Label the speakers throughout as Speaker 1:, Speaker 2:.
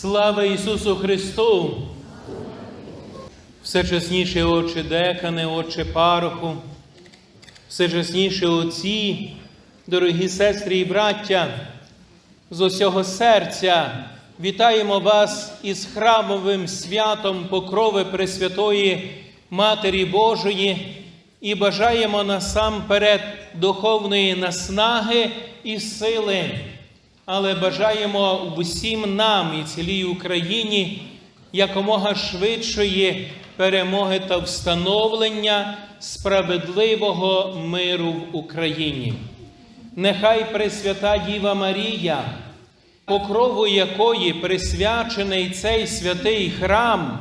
Speaker 1: Слава Ісусу Христу! Всечесніший Отче Декане, Отче Пароху, всечесніші отці, дорогі сестри і браття, з усього серця вітаємо вас із храмовим святом Покрови Пресвятої Матері Божої і бажаємо насамперед духовної наснаги і сили, але бажаємо всім нам і цілій Україні якомога швидшої перемоги та встановлення справедливого миру в Україні. Нехай Пресвята Діва Марія, покрову якої присвячений цей святий храм,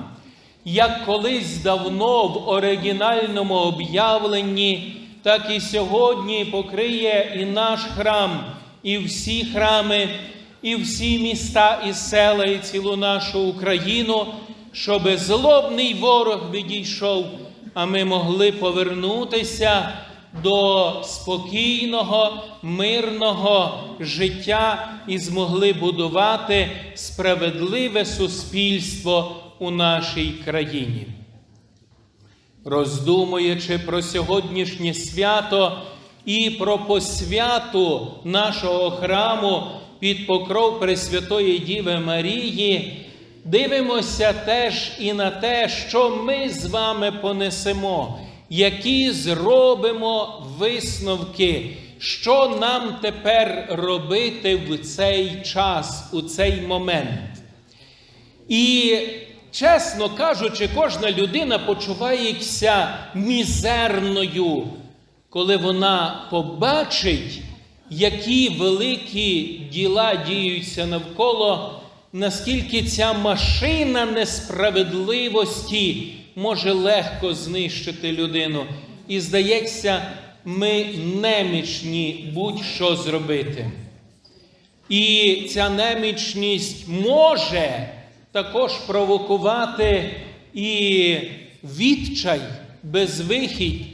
Speaker 1: як колись давно в оригінальному об'явленні, так і сьогодні покриє і наш храм, і всі храми, і всі міста і села, і цілу нашу Україну, щоби злобний ворог відійшов, а ми могли повернутися до спокійного, мирного життя і змогли будувати справедливе суспільство у нашій країні. Роздумуючи про сьогоднішнє свято і про посвяту нашого храму під покров Пресвятої Діви Марії, дивимося теж і на те, що ми з вами понесемо, які зробимо висновки, що нам тепер робити в цей час, у цей момент. І, чесно кажучи, кожна людина почувається мізерною, коли вона побачить, які великі діла діються навколо, наскільки ця машина несправедливості може легко знищити людину. І здається, ми немічні будь-що зробити. І ця немічність може також провокувати і відчай, безвихідь,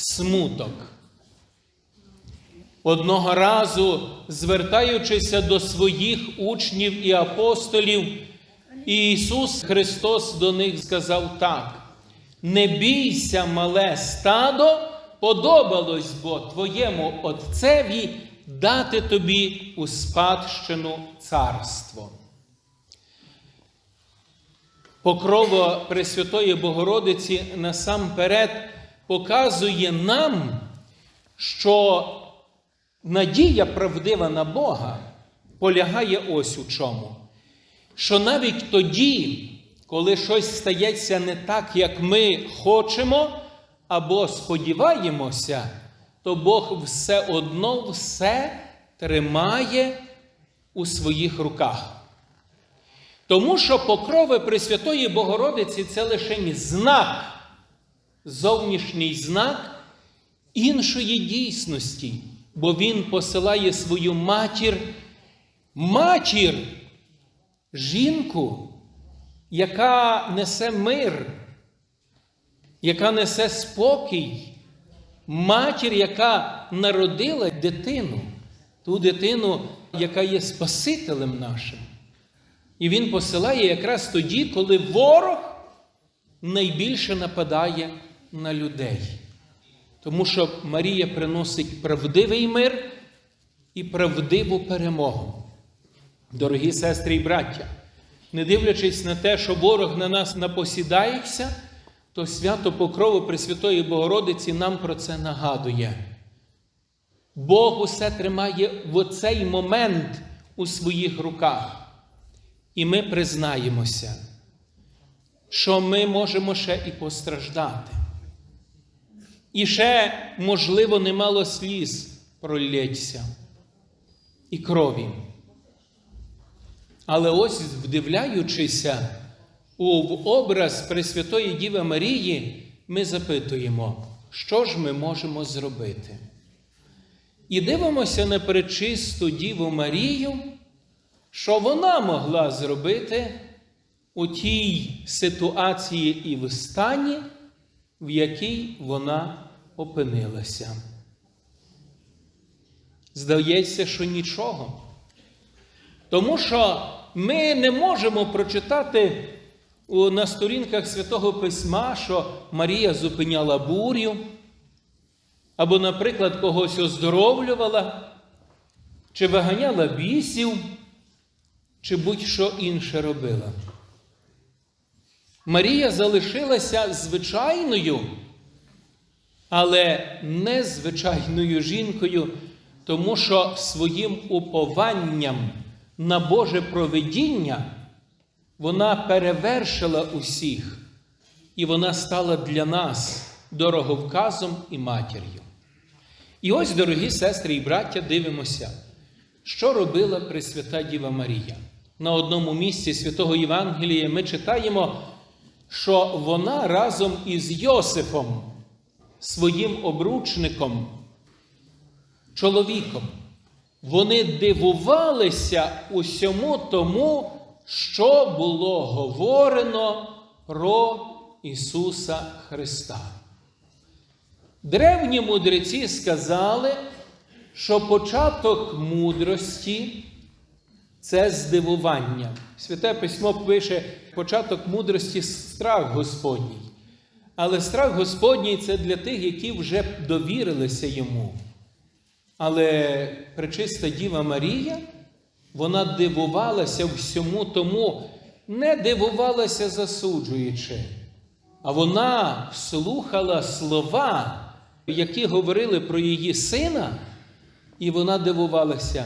Speaker 1: смуток. Одного разу, звертаючися до своїх учнів і апостолів, Ісус Христос до них сказав так: не бійся, мале стадо, подобалось бо твоєму Отцеві дати тобі у спадщину царство. Покрова Пресвятої Богородиці насамперед показує нам, що надія правдива на Бога полягає ось у чому. Що навіть тоді, коли щось стається не так, як ми хочемо або сподіваємося, то Бог все одно все тримає у своїх руках. Тому що покрови Пресвятої Богородиці це лише знак, зовнішній знак іншої дійсності, бо Він посилає свою матір, матір, жінку, яка несе мир, яка несе спокій, матір, яка народила дитину, ту дитину, яка є Спасителем нашим. І він посилає якраз тоді, коли ворог найбільше нападає на людей. Тому що Марія приносить правдивий мир і правдиву перемогу. Дорогі сестри і браття, не дивлячись на те, що ворог на нас напосідається, то свято Покрову Пресвятої Богородиці нам про це нагадує. Бог усе тримає в оцей момент у своїх руках. І ми признаємося, що ми можемо ще і постраждати. І ще, можливо, немало сліз пролється і крові. Але ось, вдивляючися у в образ Пресвятої Діви Марії, ми запитуємо, що ж ми можемо зробити? І дивимося на пречисту Діву Марію що вона могла зробити у тій ситуації і в стані, в якій вона опинилася. Здається, що нічого. Тому що ми не можемо прочитати на сторінках Святого Письма, що Марія зупиняла бурю, або, наприклад, когось оздоровлювала, чи виганяла бісів, чи будь-що інше робила. Марія залишилася звичайною, але незвичайною жінкою, тому що своїм упованням на Боже провидіння вона перевершила усіх, і вона стала для нас дороговказом і матір'ю. І ось, дорогі сестри і браття, дивимося, що робила Пресвята Діва Марія. На одному місці Святого Євангелія ми читаємо, що вона разом із Йосифом, своїм обручником, чоловіком, вони дивувалися усьому тому, що було говорено про Ісуса Христа. Древні мудреці сказали, що початок мудрості це здивування. Святе письмо пише початок мудрості страх Господній. Але страх Господній це для тих, які вже довірилися йому. Але пречиста Діва Марія, вона дивувалася всьому тому, не дивувалася засуджуючи, а вона слухала слова, які говорили про її сина, і вона дивувалася,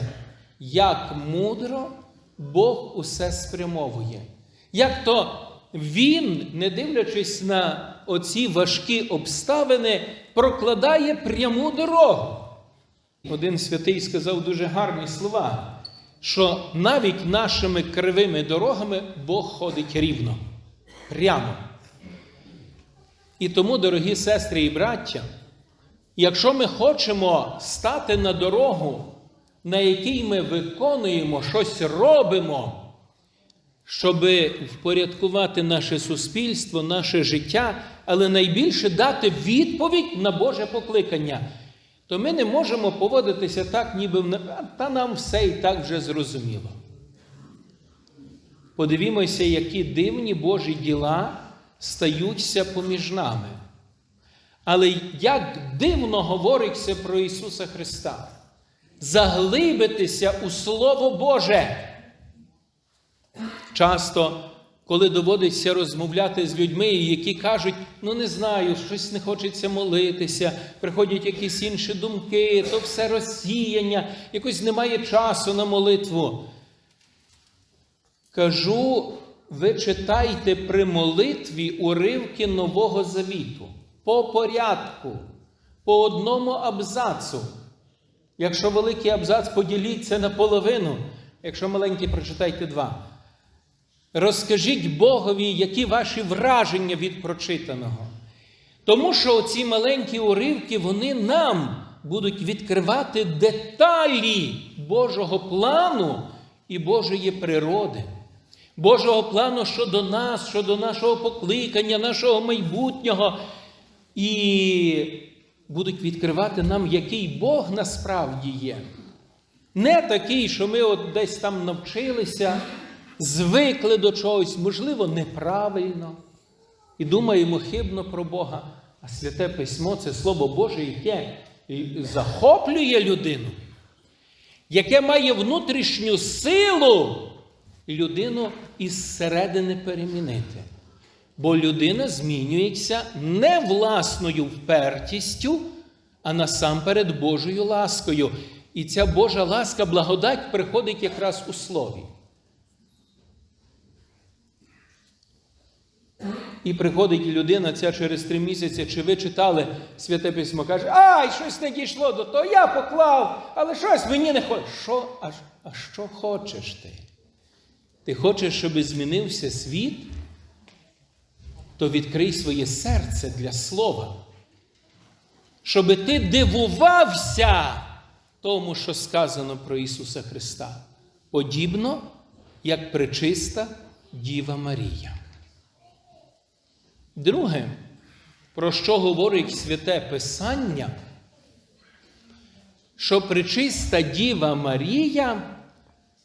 Speaker 1: як мудро Бог усе спрямовує. Як то він, не дивлячись на оці важкі обставини, прокладає пряму дорогу. Один святий сказав дуже гарні слова, що навіть нашими кривими дорогами Бог ходить рівно, прямо. І тому, дорогі сестри і браття, якщо ми хочемо стати на дорогу, на якій ми виконуємо, щось робимо, щоб впорядкувати наше суспільство, наше життя, але найбільше дати відповідь на Боже покликання, то ми не можемо поводитися так, ніби та нам все і так вже зрозуміло. Подивімося, які дивні Божі діла стаються поміж нами. Але як дивно говориться про Ісуса Христа, заглибитися у Слово Боже. Часто, коли доводиться розмовляти з людьми, які кажуть, ну не знаю, щось не хочеться молитися, приходять якісь інші думки, то все розсіяння, якось немає часу на молитву. Кажу, ви читайте при молитві уривки Нового Завіту по порядку, по одному абзацу. Якщо великий абзац, поділіться на половину, якщо маленький, прочитайте два. Розкажіть Богові, які ваші враження від прочитаного. Тому що ці маленькі уривки, вони нам будуть відкривати деталі Божого плану і Божої природи. Божого плану щодо нас, щодо нашого покликання, нашого майбутнього. І будуть відкривати нам, який Бог насправді є. Не такий, що ми от десь там навчилися, звикли до чогось, можливо, неправильно. І думаємо хибно про Бога. А святе письмо це Слово Боже, яке захоплює людину, яке має внутрішню силу людину із середини перемінити. Бо людина змінюється не власною впертістю, а насамперед Божою ласкою. І ця Божа ласка, благодать приходить якраз у слові. І приходить людина ця через три місяці, чи ви читали святе письмо, каже, ай, щось не дійшло до того, я поклав, але щось мені не хоче. Що, а, а що хочеш ти? Ти хочеш, щоб змінився світ? То відкрий своє серце для слова, щоб ти дивувався тому, що сказано про Ісуса Христа, подібно, як пречиста Діва Марія. Друге, про що говорить святе Писання, що пречиста Діва Марія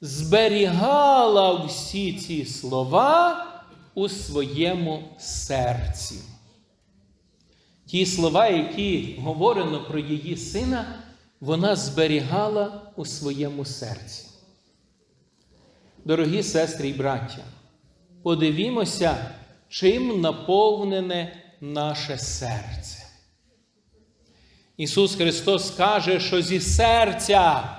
Speaker 1: зберігала всі ці слова у своєму серці. Ті слова, які говорено про її сина, вона зберігала у своєму серці. Дорогі сестри і браття, подивімося, чим наповнене наше серце. Ісус Христос каже, що зі серця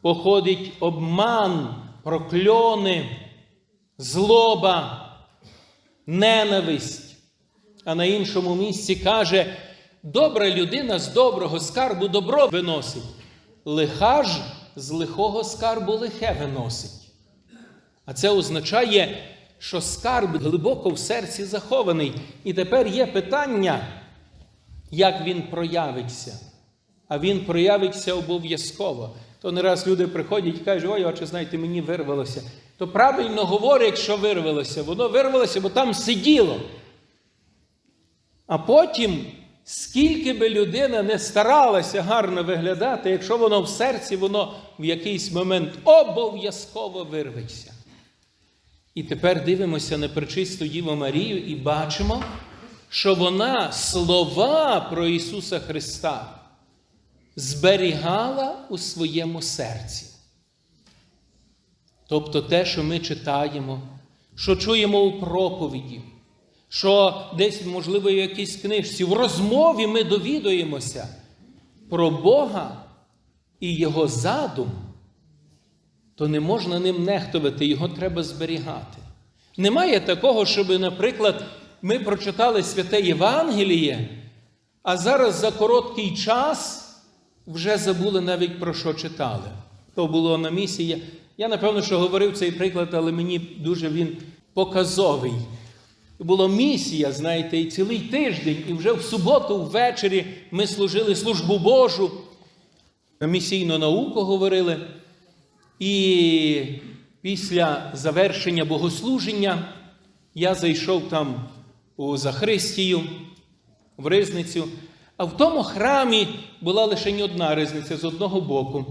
Speaker 1: походить обман, прокльони, злоба, ненависть. А на іншому місці каже, добра людина з доброго скарбу добро виносить, лиха ж з лихого скарбу лихе виносить. А це означає, що скарб глибоко в серці захований. І тепер є питання, як він проявиться. А він проявиться обов'язково. То не раз люди приходять і кажуть, ой, отче, знаєте, мені вирвалося. То правильно говорять, що вирвалося. Воно вирвалося, бо там сиділо. А потім, скільки би людина не старалася гарно виглядати, якщо воно в серці, воно в якийсь момент обов'язково вирветься. І тепер дивимося на пречисту Діву Марію і бачимо, що вона слова про Ісуса Христа зберігала у своєму серці. Тобто те, що ми читаємо, що чуємо у проповіді, що десь, можливо, в якійсь книжці, в розмові ми довідуємося про Бога і Його задум, то не можна ним нехтувати, його треба зберігати. Немає такого, щоб, наприклад, ми прочитали святе Євангеліє, а зараз за короткий час вже забули навіть про що читали. То було на місії. Я, напевно, що говорив цей приклад, але мені дуже він показовий. Була місія, знаєте, і цілий тиждень, і вже в суботу ввечері ми служили службу Божу, місійну науку говорили. І після завершення богослуження я зайшов там у Захристію, в ризницю. А в тому храмі була лише одна ризниця з одного боку.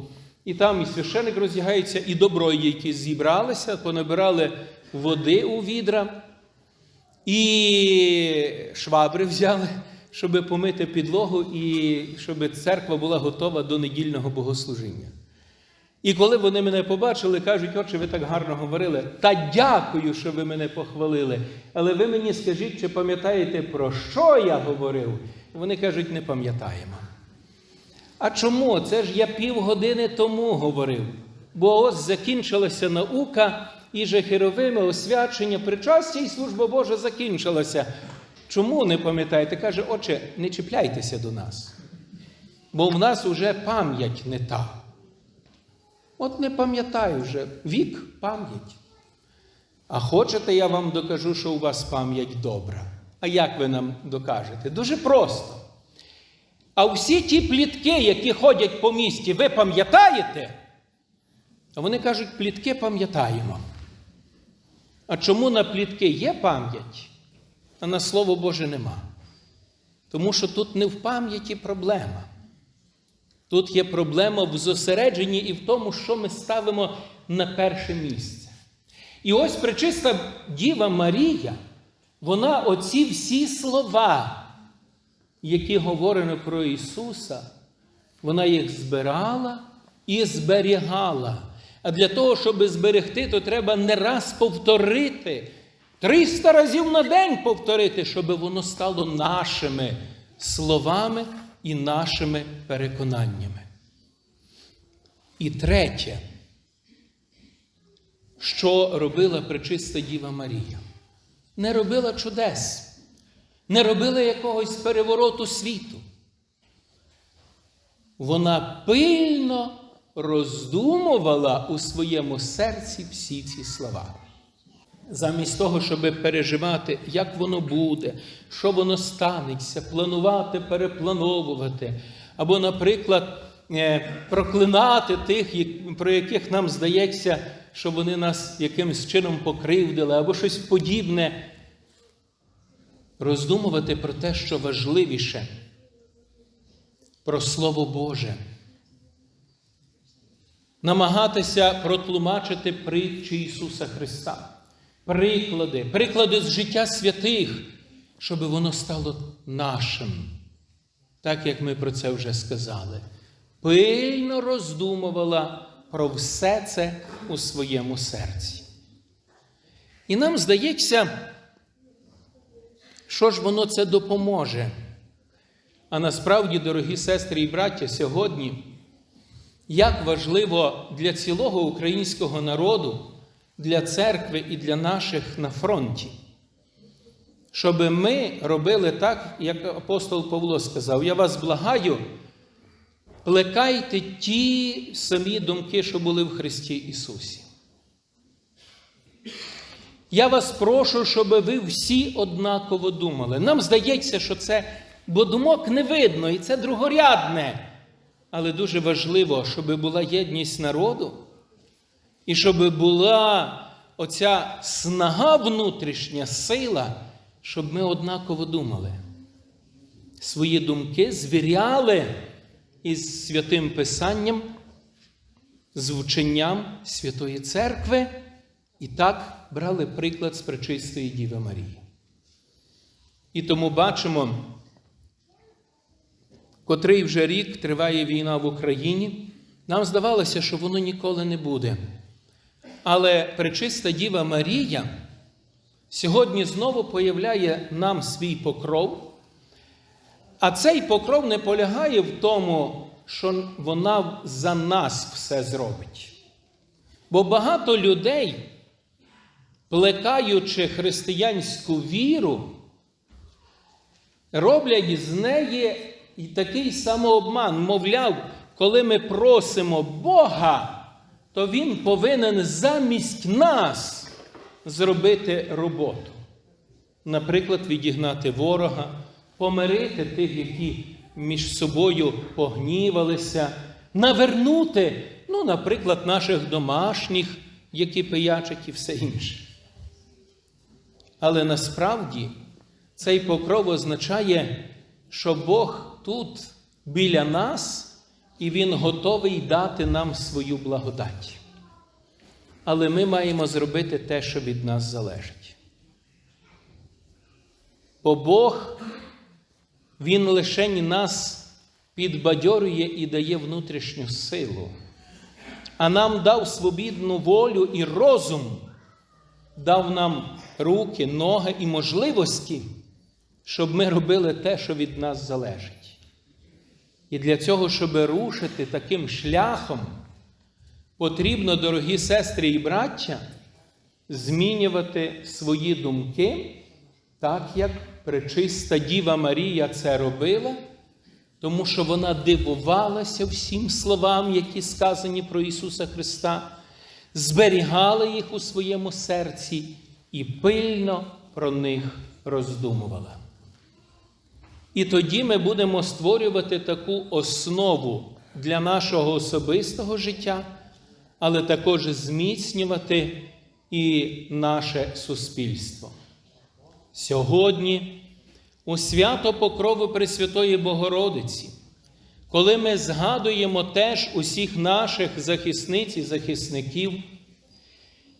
Speaker 1: І там і священик роздягається, і доброї, які зібралися, понабирали води у відра, і швабри взяли, щоб помити підлогу, і щоб церква була готова до недільного богослужіння. І коли вони мене побачили, кажуть, отче, ви так гарно говорили, та дякую, що ви мене похвалили. Але ви мені скажіть, чи пам'ятаєте, про що я говорив? Вони кажуть, не пам'ятаємо. А чому? Це ж я півгодини тому говорив. Бо ось закінчилася наука і же херовими освячення, причастя і служба Божа закінчилася. Чому не пам'ятаєте? Каже, отче, не чіпляйтеся до нас. Бо в нас уже пам'ять не та. От не пам'ятаю вже вік пам'ять. А хочете, я вам докажу, що у вас пам'ять добра. А як ви нам докажете? Дуже просто. А всі ті плітки, які ходять по місті, ви пам'ятаєте? А вони кажуть, плітки пам'ятаємо. А чому на плітки є пам'ять, а на Слово Боже нема? Тому що тут не в пам'яті проблема. Тут є проблема в зосередженні і в тому, що ми ставимо на перше місце. І ось причиста Діва Марія, вона оці всі слова, які говорено про Ісуса, вона їх збирала і зберігала. А для того, щоб зберегти, то треба не раз повторити, 300 разів на день повторити, щоб воно стало нашими словами і нашими переконаннями. І третє, що робила пречиста Діва Марія, не робила чудес, не робила якогось перевороту світу. Вона пильно роздумувала у своєму серці всі ці слова. Замість того, щоб переживати, як воно буде, що воно станеться, планувати, переплановувати, або, наприклад, е, проклинати тих, про яких нам здається, що вони нас якимось чином покривдили, або щось подібне. Роздумувати про те, що важливіше, про Слово Боже. намагатися протлумачити притчі Ісуса Христа, приклади, приклади з життя святих, щоб воно стало нашим. Так як ми про це вже сказали, пильно роздумувала про все це у своєму серці. І нам здається, що ж воно це допоможе. А насправді, дорогі сестри і браття, сьогодні, як важливо для цілого українського народу, для церкви і для наших на фронті, щоб ми робили так, як апостол Павло сказав: Я вас благаю, плекайте ті самі думки, що були в Христі Ісусі. Я вас прошу, щоб ви всі однаково думали. Нам здається, що це, бо думок не видно, і це другорядне. Але дуже важливо, щоб була єдність народу, і щоб була оця снага внутрішня сила, щоб ми однаково думали. Свої думки звіряли із святим Писанням, з вченням Святої Церкви. І так брали приклад з пречистої Діви Марії. І тому бачимо, котрий вже рік триває війна в Україні, нам здавалося, що воно ніколи не буде. Але пречиста Діва Марія сьогодні знову появляє нам свій покров. А цей покров не полягає в тому, що вона за нас все зробить. Бо багато людей плекаючи християнську віру, роблять з неї і такий самообман. Мовляв, коли ми просимо Бога, то Він повинен замість нас зробити роботу. Наприклад, відігнати ворога, помирити тих, які між собою погнівалися, навернути, ну, наприклад, наших домашніх, які пиячать і все інше. Але насправді цей покров означає, що Бог тут біля нас, і Він готовий дати нам свою благодать. Але ми маємо зробити те, що від нас залежить. Бо Бог, Він лише нас підбадьорює і дає внутрішню силу, а нам дав свобідну волю і розум дав нам руки, ноги і можливості, щоб ми робили те, що від нас залежить. І для цього, щоб рушити таким шляхом, потрібно, дорогі сестри і браття, змінювати свої думки, так як пречиста Діва Марія це робила, тому що вона дивувалася всім словам, які сказані про Ісуса Христа зберігала їх у своєму серці і пильно про них роздумувала. І тоді ми будемо створювати таку основу для нашого особистого життя, але також зміцнювати і наше суспільство. Сьогодні, у свято Покрову Пресвятої Богородиці, коли ми згадуємо теж усіх наших захисниць і захисників,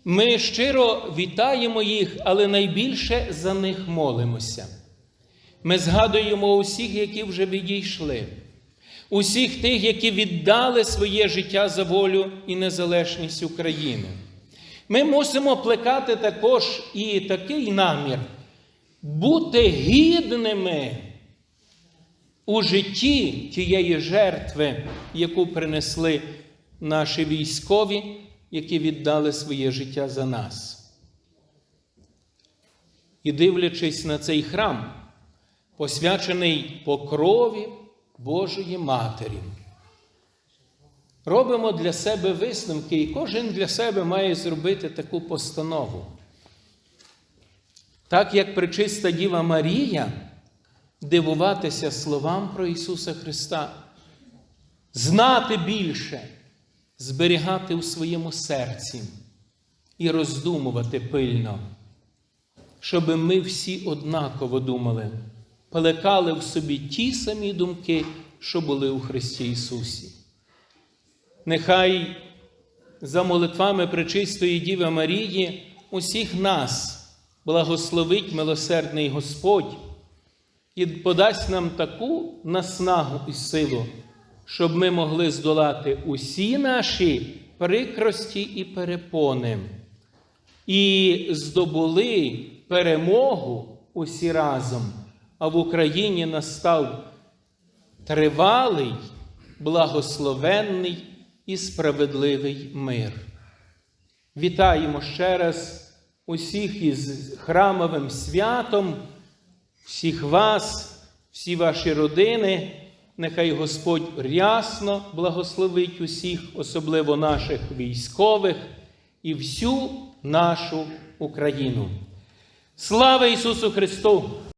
Speaker 1: ми щиро вітаємо їх, але найбільше за них молимося. Ми згадуємо усіх, які вже відійшли, усіх тих, які віддали своє життя за волю і незалежність України. Ми мусимо плекати також і такий намір бути гідними у житті тієї жертви, яку принесли наші військові, які віддали своє життя за нас. І дивлячись на цей храм, посвячений покрові Божої Матері, робимо для себе висновки, і кожен для себе має зробити таку постанову. Так як причиста Діва Марія дивуватися словам про Ісуса Христа, знати більше, зберігати у своєму серці і роздумувати пильно, щоб ми всі однаково думали, плекали в собі ті самі думки, що були у Христі Ісусі. Нехай за молитвами Пречистої Діви Марії усіх нас благословить милосердний Господь і подасть нам таку наснагу і силу, щоб ми могли здолати усі наші прикрості і перепони, і здобули перемогу усі разом, а в Україні настав тривалий, благословенний і справедливий мир. Вітаємо ще раз усіх із храмовим святом, всіх вас, всі ваші родини. Нехай Господь рясно благословить усіх, особливо наших військових і всю нашу Україну. Слава Ісусу Христу!